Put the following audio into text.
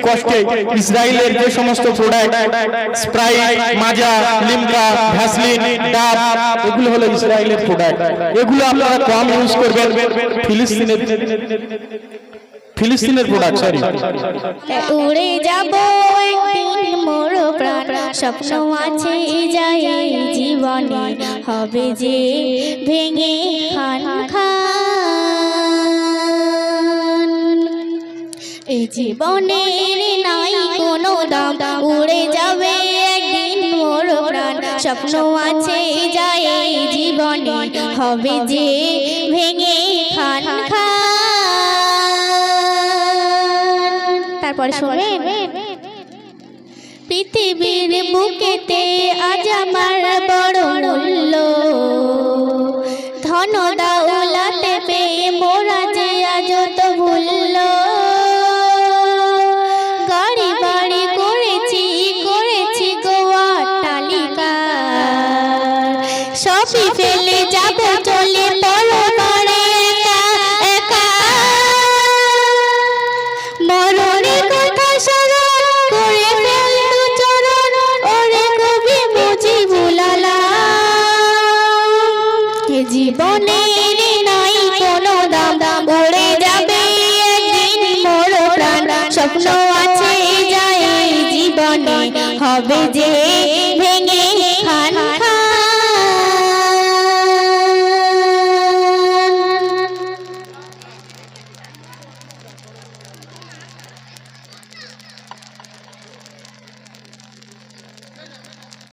কষ্টে ইসরায়েলের যে সমস্ত প্রোডাক্ট স্প্রাইট মাজা লিমকা ভ্যাসলিন ডাব এগুলো হলো ইসরায়েলের প্রোডাক্ট এগুলো আপনারা কম ইউজ করবেন ফিলিস্তিনের ফিলিস্তিনের প্রোডাক্ট সরি উড়ে যাব মোর প্রাণ। স্বপ্ন আছে যাই জীবনে। হবে যে ভেঙে এই জীবনের নাই কোনো দাম। উড়ে যাবে একদিন মোর প্রাণ। স্বপ্ন আছে যাই জীবনে, হবে যে ভেঙে খান তারপরে পৃথিবীর বুকেতে আজ আমার বড় সবই ফেলে যাব চলে পরমারে একা একা। মরণের কথা স্মরণ করে ফেললু চরণ, ওরে কবি মুজি ভুলালা এ জীবনের নাই কোনো দাম দাম যাবে একদিন প্রাণ। স্বপ্ন আছে যায় জীবনে, হবে যে